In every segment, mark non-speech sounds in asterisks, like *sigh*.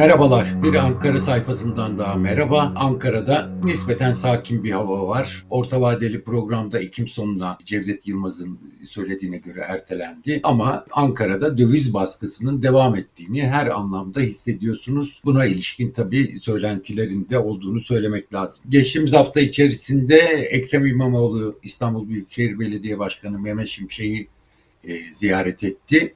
Merhabalar, bir Ankara sayfasından daha merhaba. Ankara'da nispeten sakin bir hava var. Orta vadeli programda Ekim sonuna Cevdet Yılmaz'ın söylediğine göre ertelendi. Ama Ankara'da döviz baskısının devam ettiğini her anlamda hissediyorsunuz. Buna ilişkin tabii söylentilerin de olduğunu söylemek lazım. Geçtiğimiz hafta içerisinde Ekrem İmamoğlu İstanbul Büyükşehir Belediye Başkanı Mehmet Şimşek'i e, ziyaret etti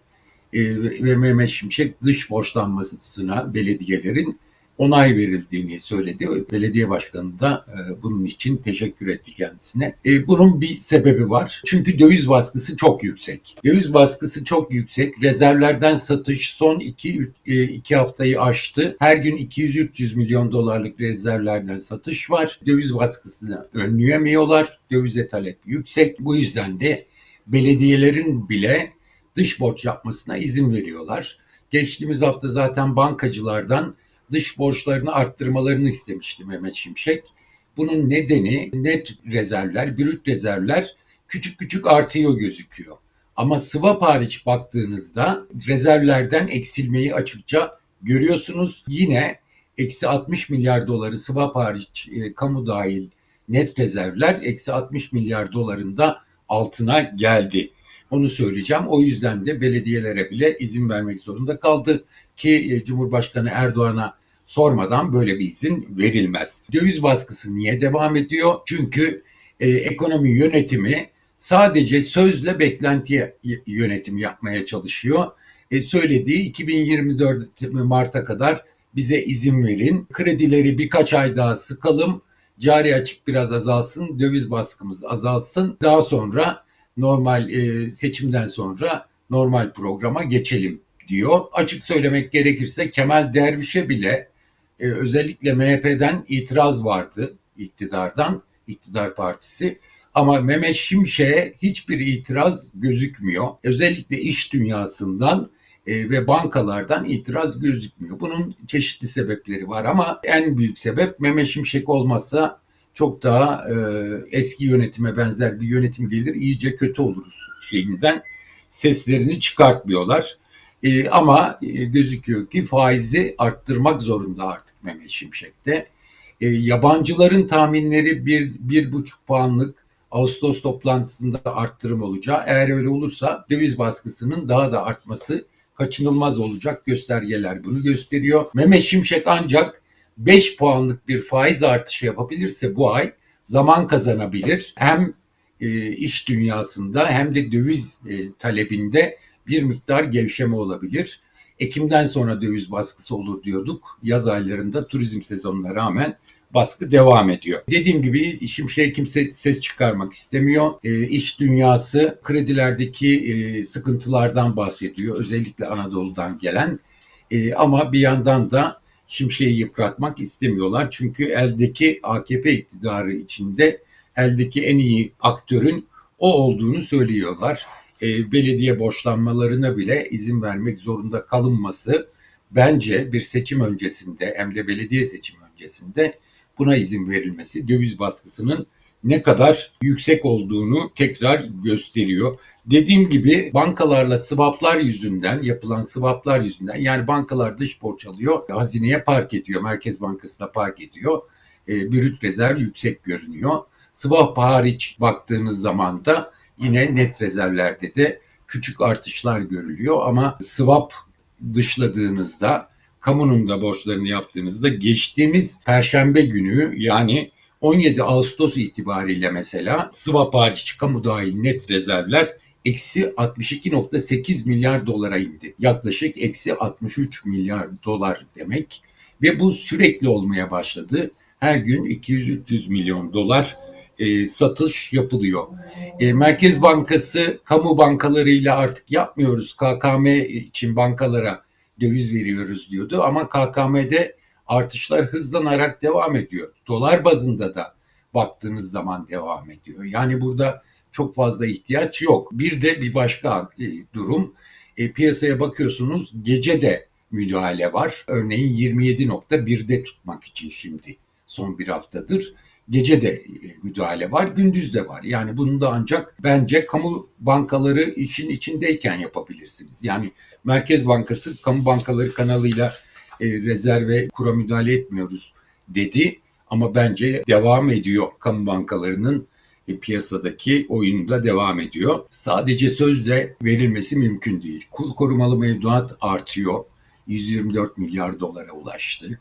ve Mehmet Şimşek dış borçlanmasına belediyelerin onay verildiğini söyledi. Belediye başkanı da e, bunun için teşekkür etti kendisine. E, bunun bir sebebi var. Çünkü döviz baskısı çok yüksek. Döviz baskısı çok yüksek. Rezervlerden satış son iki, iki haftayı aştı. Her gün 200-300 milyon dolarlık rezervlerden satış var. Döviz baskısını önleyemiyorlar. Dövize talep yüksek. Bu yüzden de belediyelerin bile dış borç yapmasına izin veriyorlar. Geçtiğimiz hafta zaten bankacılardan dış borçlarını arttırmalarını istemişti Mehmet Şimşek. Bunun nedeni net rezervler, brüt rezervler küçük küçük artıyor gözüküyor. Ama swap hariç baktığınızda rezervlerden eksilmeyi açıkça görüyorsunuz. Yine eksi 60 milyar doları swap hariç e, kamu dahil net rezervler eksi 60 milyar dolarında altına geldi. Onu söyleyeceğim. O yüzden de belediyelere bile izin vermek zorunda kaldı ki e, Cumhurbaşkanı Erdoğan'a sormadan böyle bir izin verilmez. Döviz baskısı niye devam ediyor? Çünkü e, ekonomi yönetimi sadece sözle beklenti yönetimi yapmaya çalışıyor. E, söylediği 2024 Mart'a kadar bize izin verin. Kredileri birkaç ay daha sıkalım. Cari açık biraz azalsın, döviz baskımız azalsın. Daha sonra normal e, seçimden sonra normal programa geçelim diyor. Açık söylemek gerekirse Kemal Derviş'e bile e, özellikle MHP'den itiraz vardı iktidardan, iktidar partisi. Ama Mehmet Şimşek'e hiçbir itiraz gözükmüyor. Özellikle iş dünyasından e, ve bankalardan itiraz gözükmüyor. Bunun çeşitli sebepleri var ama en büyük sebep Mehmet Şimşek olmasa çok daha e, eski yönetime benzer bir yönetim gelir iyice kötü oluruz şeyinden seslerini çıkartmıyorlar. E, ama e, gözüküyor ki faizi arttırmak zorunda artık Mehmet Şimşek'te. E, yabancıların tahminleri bir, bir buçuk puanlık Ağustos toplantısında arttırım olacağı. Eğer öyle olursa döviz baskısının daha da artması kaçınılmaz olacak göstergeler bunu gösteriyor. Mehmet Şimşek ancak 5 puanlık bir faiz artışı yapabilirse bu ay zaman kazanabilir. Hem e, iş dünyasında hem de döviz e, talebinde bir miktar gevşeme olabilir. Ekim'den sonra döviz baskısı olur diyorduk. Yaz aylarında turizm sezonuna rağmen baskı devam ediyor. Dediğim gibi Şimşek'e kimse ses çıkarmak istemiyor. E, iş dünyası kredilerdeki e, sıkıntılardan bahsediyor. Özellikle Anadolu'dan gelen. E, ama bir yandan da Şimşek'i yıpratmak istemiyorlar. Çünkü eldeki AKP iktidarı içinde eldeki en iyi aktörün o olduğunu söylüyorlar. E, belediye borçlanmalarına bile izin vermek zorunda kalınması bence bir seçim öncesinde hem de belediye seçimi öncesinde buna izin verilmesi döviz baskısının ne kadar yüksek olduğunu tekrar gösteriyor. Dediğim gibi bankalarla swaplar yüzünden, yapılan swaplar yüzünden yani bankalar dış borç alıyor, hazineye park ediyor, Merkez Bankası'na park ediyor. E, brüt rezerv yüksek görünüyor. Swap hariç baktığınız zaman da yine net rezervlerde de küçük artışlar görülüyor ama swap dışladığınızda kamunun da borçlarını yaptığınızda geçtiğimiz perşembe günü yani 17 Ağustos itibariyle mesela swap hariç kamu dahil net rezervler eksi 62.8 milyar dolara indi. Yaklaşık eksi 63 milyar dolar demek ve bu sürekli olmaya başladı. Her gün 200-300 milyon dolar e, satış yapılıyor. E, Merkez Bankası kamu bankalarıyla artık yapmıyoruz. KKM için bankalara döviz veriyoruz diyordu ama KKM'de artışlar hızlanarak devam ediyor. Dolar bazında da baktığınız zaman devam ediyor. Yani burada çok fazla ihtiyaç yok. Bir de bir başka e, durum e, piyasaya bakıyorsunuz gece de müdahale var. Örneğin 27.1'de tutmak için şimdi son bir haftadır. Gece de e, müdahale var, gündüz de var. Yani bunu da ancak bence kamu bankaları işin içindeyken yapabilirsiniz. Yani Merkez Bankası kamu bankaları kanalıyla e, rezerve kura müdahale etmiyoruz dedi. Ama bence devam ediyor kamu bankalarının piyasadaki oyunda devam ediyor. Sadece sözle verilmesi mümkün değil. Kur korumalı mevduat artıyor. 124 milyar dolara ulaştı.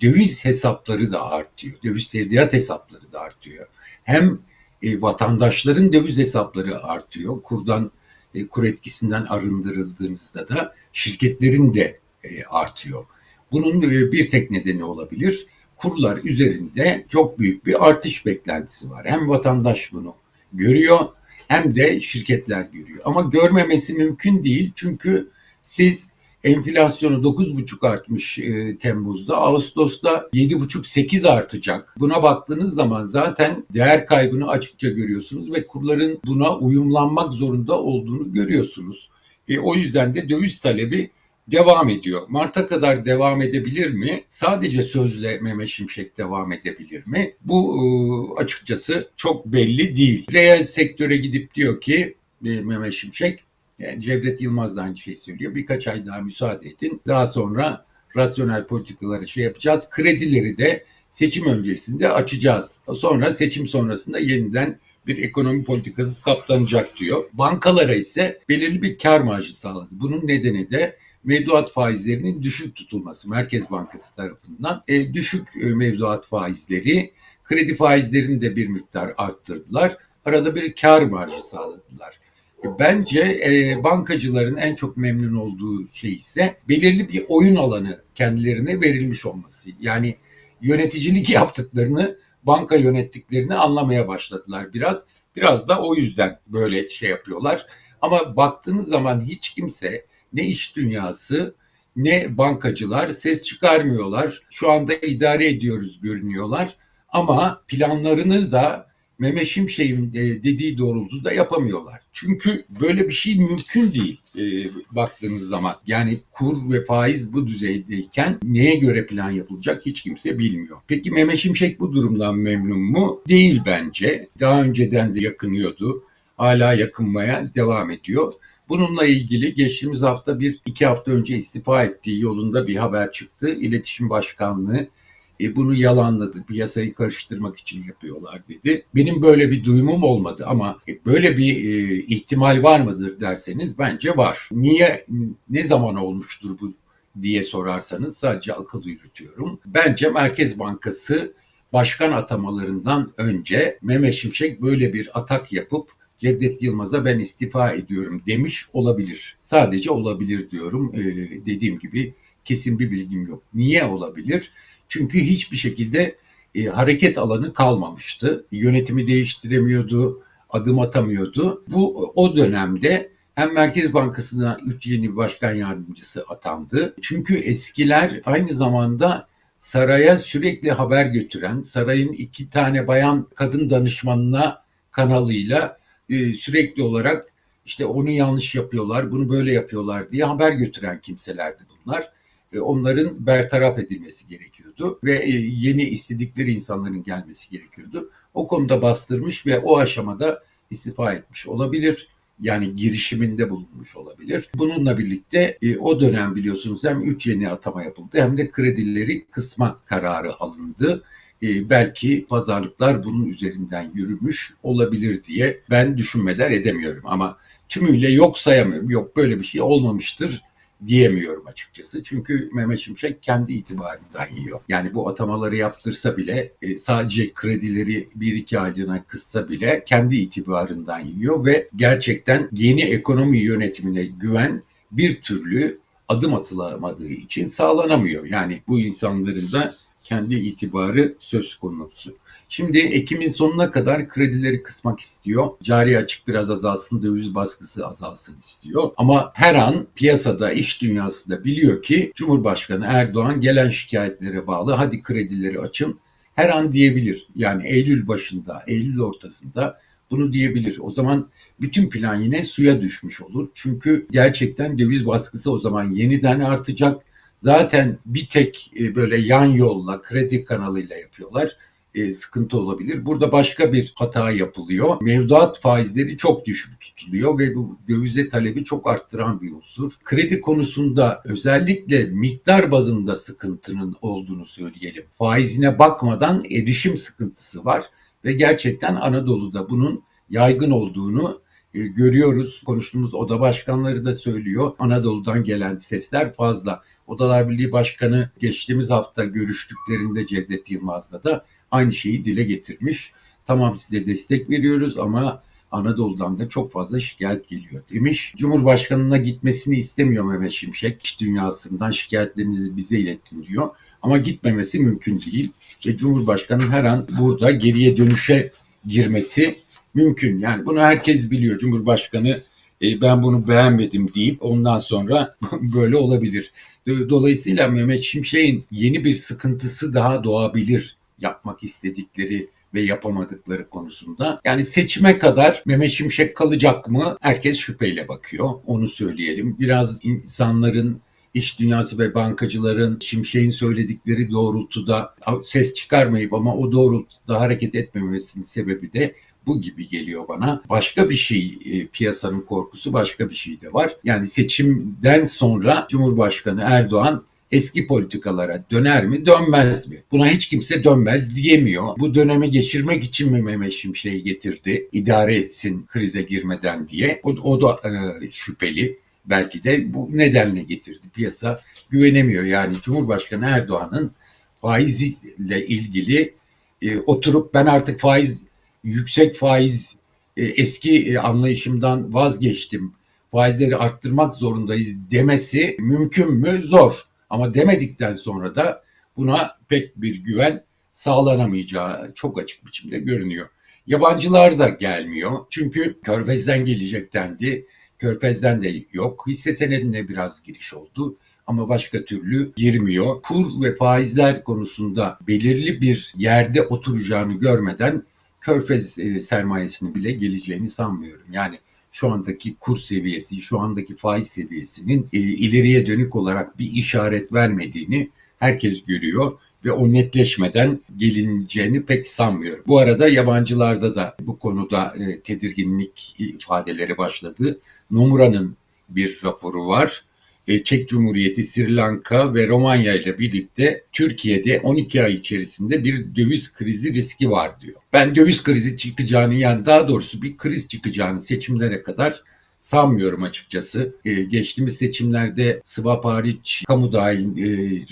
Döviz hesapları da artıyor. Döviz tevdiat hesapları da artıyor. Hem e, vatandaşların döviz hesapları artıyor. Kurdan e, kur etkisinden arındırıldığınızda da şirketlerin de e, artıyor. Bunun e, bir tek nedeni olabilir. Kurlar üzerinde çok büyük bir artış beklentisi var. Hem vatandaş bunu görüyor hem de şirketler görüyor. Ama görmemesi mümkün değil çünkü siz Enflasyonu 9,5 artmış e, Temmuz'da. Ağustos'ta 7,5-8 artacak. Buna baktığınız zaman zaten değer kaybını açıkça görüyorsunuz ve kurların buna uyumlanmak zorunda olduğunu görüyorsunuz. E, o yüzden de döviz talebi devam ediyor. Mart'a kadar devam edebilir mi? Sadece sözle Mehmet Şimşek devam edebilir mi? Bu e, açıkçası çok belli değil. Reel sektöre gidip diyor ki e, Mehmet Şimşek yani Cevdet Yılmaz da aynı şeyi söylüyor. Birkaç ay daha müsaade edin. Daha sonra rasyonel politikaları şey yapacağız. Kredileri de seçim öncesinde açacağız. Sonra seçim sonrasında yeniden bir ekonomi politikası saptanacak diyor. Bankalara ise belirli bir kar marjı sağladı. Bunun nedeni de mevduat faizlerinin düşük tutulması Merkez Bankası tarafından. E, düşük e, mevduat faizleri kredi faizlerini de bir miktar arttırdılar. Arada bir kar marjı sağladılar. Bence e, bankacıların en çok memnun olduğu şey ise belirli bir oyun alanı kendilerine verilmiş olması. Yani yöneticilik *laughs* yaptıklarını, banka yönettiklerini anlamaya başladılar biraz. Biraz da o yüzden böyle şey yapıyorlar. Ama baktığınız zaman hiç kimse ne iş dünyası ne bankacılar ses çıkarmıyorlar. Şu anda idare ediyoruz görünüyorlar. Ama planlarını da Mehmet Şimşek'in e, dediği doğrultuda yapamıyorlar. Çünkü böyle bir şey mümkün değil e, baktığınız zaman. Yani kur ve faiz bu düzeydeyken neye göre plan yapılacak hiç kimse bilmiyor. Peki Mehmet Şimşek bu durumdan memnun mu? Değil bence. Daha önceden de yakınıyordu. Hala yakınmaya devam ediyor. Bununla ilgili geçtiğimiz hafta bir iki hafta önce istifa ettiği yolunda bir haber çıktı. İletişim Başkanlığı e, bunu yalanladı. Piyasayı karıştırmak için yapıyorlar dedi. Benim böyle bir duyumum olmadı ama e, böyle bir e, ihtimal var mıdır derseniz bence var. Niye ne zaman olmuştur bu diye sorarsanız sadece akıl yürütüyorum. Bence Merkez Bankası başkan atamalarından önce Mehmet Şimşek böyle bir atak yapıp Cevdet Yılmaz'a ben istifa ediyorum demiş olabilir. Sadece olabilir diyorum. Ee, dediğim gibi kesin bir bilgim yok. Niye olabilir? Çünkü hiçbir şekilde e, hareket alanı kalmamıştı. Yönetimi değiştiremiyordu, adım atamıyordu. Bu o dönemde hem Merkez Bankası'na 3 yeni başkan yardımcısı atandı. Çünkü eskiler aynı zamanda saraya sürekli haber götüren, sarayın iki tane bayan kadın danışmanına kanalıyla e, sürekli olarak işte onu yanlış yapıyorlar, bunu böyle yapıyorlar diye haber götüren kimselerdi bunlar onların bertaraf edilmesi gerekiyordu ve e, yeni istedikleri insanların gelmesi gerekiyordu. O konuda bastırmış ve o aşamada istifa etmiş olabilir. Yani girişiminde bulunmuş olabilir. Bununla birlikte e, o dönem biliyorsunuz hem 3 yeni atama yapıldı hem de kredileri kısma kararı alındı. E, belki pazarlıklar bunun üzerinden yürümüş olabilir diye ben düşünmeden edemiyorum. Ama tümüyle yok sayamıyorum. Yok böyle bir şey olmamıştır diyemiyorum açıkçası. Çünkü Mehmet Şimşek kendi itibarından yiyor. Yani bu atamaları yaptırsa bile e, sadece kredileri bir iki aylığına kıssa bile kendi itibarından yiyor ve gerçekten yeni ekonomi yönetimine güven bir türlü adım atılamadığı için sağlanamıyor. Yani bu insanların da kendi itibarı söz konusu. Şimdi Ekim'in sonuna kadar kredileri kısmak istiyor. Cari açık biraz azalsın, döviz baskısı azalsın istiyor. Ama her an piyasada, iş dünyasında biliyor ki Cumhurbaşkanı Erdoğan gelen şikayetlere bağlı hadi kredileri açın her an diyebilir. Yani Eylül başında, Eylül ortasında bunu diyebilir. O zaman bütün plan yine suya düşmüş olur. Çünkü gerçekten döviz baskısı o zaman yeniden artacak. Zaten bir tek e, böyle yan yolla kredi kanalıyla yapıyorlar. e, sıkıntı olabilir. Burada başka bir hata yapılıyor. Mevduat faizleri çok düşük tutuluyor ve bu dövize talebi çok arttıran bir unsur. Kredi konusunda özellikle miktar bazında sıkıntının olduğunu söyleyelim. Faizine bakmadan erişim sıkıntısı var ve gerçekten Anadolu'da bunun yaygın olduğunu görüyoruz. Konuştuğumuz oda başkanları da söylüyor. Anadolu'dan gelen sesler fazla. Odalar Birliği Başkanı geçtiğimiz hafta görüştüklerinde Cevdet Yılmaz'la da aynı şeyi dile getirmiş. Tamam size destek veriyoruz ama Anadolu'dan da çok fazla şikayet geliyor demiş. Cumhurbaşkanına gitmesini istemiyor Mehmet Şimşek. İş dünyasından şikayetlerinizi bize ilettin diyor. Ama gitmemesi mümkün değil. Ve Cumhurbaşkanı her an burada geriye dönüşe girmesi mümkün. Yani bunu herkes biliyor. Cumhurbaşkanı e, ben bunu beğenmedim deyip ondan sonra *laughs* böyle olabilir. Dolayısıyla Mehmet Şimşek'in yeni bir sıkıntısı daha doğabilir yapmak istedikleri ve yapamadıkları konusunda. Yani seçime kadar Mehmet Şimşek kalacak mı? Herkes şüpheyle bakıyor. Onu söyleyelim. Biraz insanların iş dünyası ve bankacıların Şimşek'in söyledikleri doğrultuda ses çıkarmayıp ama o doğrultuda hareket etmemesinin sebebi de bu gibi geliyor bana. Başka bir şey e, piyasanın korkusu başka bir şey de var. Yani seçimden sonra Cumhurbaşkanı Erdoğan eski politikalara döner mi dönmez mi? Buna hiç kimse dönmez diyemiyor. Bu dönemi geçirmek için mi Mehmet Şimşek'i getirdi? İdare etsin krize girmeden diye. O, o da e, şüpheli. Belki de bu nedenle getirdi. Piyasa güvenemiyor. Yani Cumhurbaşkanı Erdoğan'ın faizle ilgili e, oturup ben artık faiz yüksek faiz e, eski e, anlayışımdan vazgeçtim. Faizleri arttırmak zorundayız demesi mümkün mü? Zor. Ama demedikten sonra da buna pek bir güven sağlanamayacağı çok açık biçimde görünüyor. Yabancılar da gelmiyor. Çünkü Körfez'den gelecek dendi. Körfez'den de yok. Hisse senedinde biraz giriş oldu ama başka türlü girmiyor. Kur ve faizler konusunda belirli bir yerde oturacağını görmeden körfez e, sermayesini bile geleceğini sanmıyorum. Yani şu andaki kur seviyesi, şu andaki faiz seviyesinin e, ileriye dönük olarak bir işaret vermediğini herkes görüyor ve o netleşmeden gelineceğini pek sanmıyorum. Bu arada yabancılarda da bu konuda e, tedirginlik ifadeleri başladı. Nomura'nın bir raporu var. E, Çek Cumhuriyeti, Sri Lanka ve Romanya ile birlikte Türkiye'de 12 ay içerisinde bir döviz krizi riski var diyor. Ben döviz krizi çıkacağını yani daha doğrusu bir kriz çıkacağını seçimlere kadar sanmıyorum açıkçası. Ee, geçtiğimiz seçimlerde swap hariç kamu dahil e,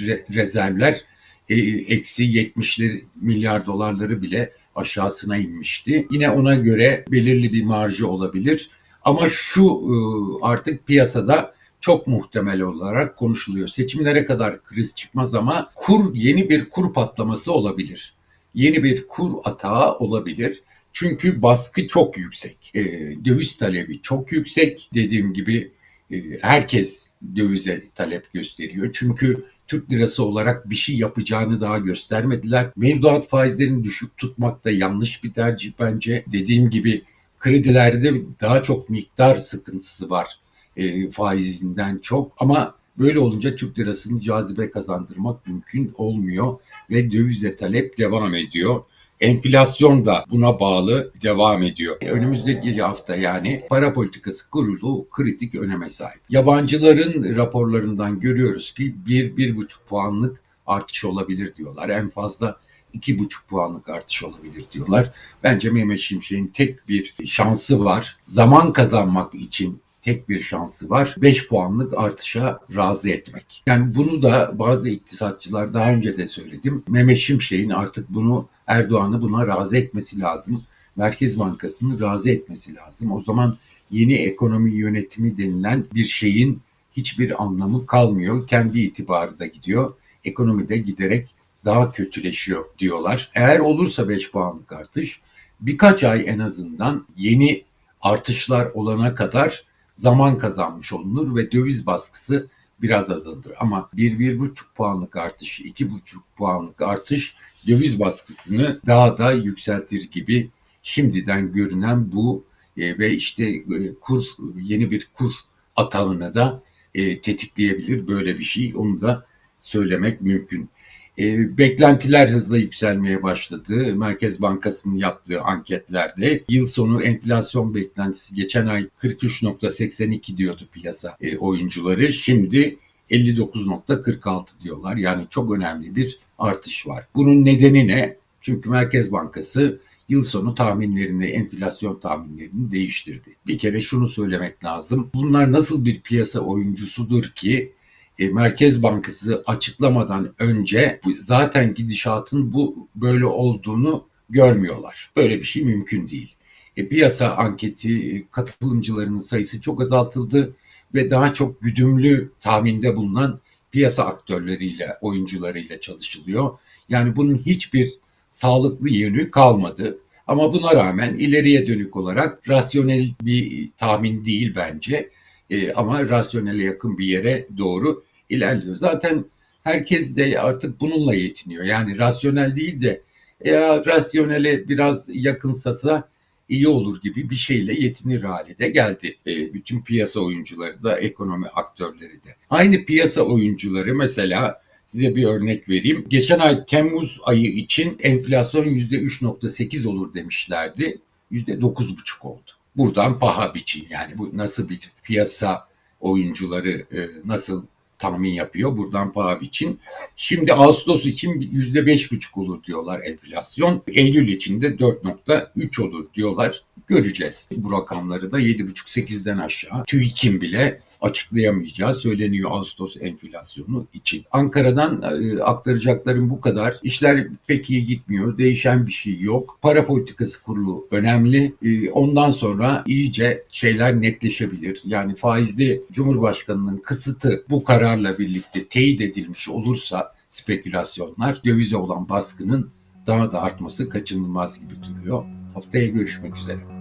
re, rezervler e, eksi 70 milyar dolarları bile aşağısına inmişti. Yine ona göre belirli bir marjı olabilir. Ama şu e, artık piyasada çok muhtemel olarak konuşuluyor. Seçimlere kadar kriz çıkmaz ama kur yeni bir kur patlaması olabilir. Yeni bir kur atağı olabilir. Çünkü baskı çok yüksek. E, döviz talebi çok yüksek. Dediğim gibi e, herkes dövize talep gösteriyor. Çünkü Türk lirası olarak bir şey yapacağını daha göstermediler. Mevduat faizlerini düşük tutmak da yanlış bir tercih bence. Dediğim gibi kredilerde daha çok miktar sıkıntısı var e, faizinden çok ama böyle olunca Türk lirasını cazibe kazandırmak mümkün olmuyor ve dövize talep devam ediyor. Enflasyon da buna bağlı devam ediyor. Önümüzdeki hafta yani para politikası kurulu kritik öneme sahip. Yabancıların raporlarından görüyoruz ki 1-1,5 puanlık artış olabilir diyorlar. En fazla 2,5 puanlık artış olabilir diyorlar. Bence Mehmet Şimşek'in tek bir şansı var. Zaman kazanmak için tek bir şansı var. 5 puanlık artışa razı etmek. Yani bunu da bazı iktisatçılar daha önce de söyledim. Mehmet Şimşek'in artık bunu Erdoğan'ı buna razı etmesi lazım. Merkez Bankası'nı razı etmesi lazım. O zaman yeni ekonomi yönetimi denilen bir şeyin hiçbir anlamı kalmıyor. Kendi itibarı da gidiyor. Ekonomi de giderek daha kötüleşiyor diyorlar. Eğer olursa 5 puanlık artış birkaç ay en azından yeni artışlar olana kadar zaman kazanmış olunur ve döviz baskısı biraz azalır. Ama 1-1,5 puanlık artış, 2,5 puanlık artış döviz baskısını daha da yükseltir gibi şimdiden görünen bu e, ve işte e, kur yeni bir kur atağını da e, tetikleyebilir böyle bir şey. Onu da söylemek mümkün. E, beklentiler hızla yükselmeye başladı. Merkez Bankası'nın yaptığı anketlerde yıl sonu enflasyon beklentisi geçen ay 43.82 diyordu piyasa e, oyuncuları. Şimdi 59.46 diyorlar. Yani çok önemli bir artış var. Bunun nedeni ne? Çünkü Merkez Bankası yıl sonu tahminlerini, enflasyon tahminlerini değiştirdi. Bir kere şunu söylemek lazım. Bunlar nasıl bir piyasa oyuncusudur ki e, Merkez Bankası açıklamadan önce zaten gidişatın bu böyle olduğunu görmüyorlar. Böyle bir şey mümkün değil. E, piyasa anketi e, katılımcılarının sayısı çok azaltıldı ve daha çok güdümlü tahminde bulunan piyasa aktörleriyle, oyuncularıyla çalışılıyor. Yani bunun hiçbir sağlıklı yönü kalmadı. Ama buna rağmen ileriye dönük olarak rasyonel bir tahmin değil bence. E, ama rasyonele yakın bir yere doğru ilerliyor. Zaten herkes de artık bununla yetiniyor. Yani rasyonel değil de ya rasyonele biraz yakınsasa iyi olur gibi bir şeyle yetinir hale de geldi. E, bütün piyasa oyuncuları da ekonomi aktörleri de. Aynı piyasa oyuncuları mesela size bir örnek vereyim. Geçen ay Temmuz ayı için enflasyon %3.8 olur demişlerdi. %9.5 oldu. Buradan paha biçin yani bu nasıl bir piyasa oyuncuları e, nasıl tahmin yapıyor buradan paha biçin. Şimdi Ağustos için %5.5 olur diyorlar enflasyon. Eylül için de 4.3 olur diyorlar. Göreceğiz. Bu rakamları da 7.5-8'den aşağı. TÜİK'in bile açıklayamayacağı söyleniyor Ağustos enflasyonu için. Ankara'dan e, aktaracaklarım bu kadar. İşler pek iyi gitmiyor. Değişen bir şey yok. Para politikası kurulu önemli. E, ondan sonra iyice şeyler netleşebilir. Yani faizli Cumhurbaşkanı'nın kısıtı bu kararla birlikte teyit edilmiş olursa spekülasyonlar dövize olan baskının daha da artması kaçınılmaz gibi duruyor. Haftaya görüşmek üzere.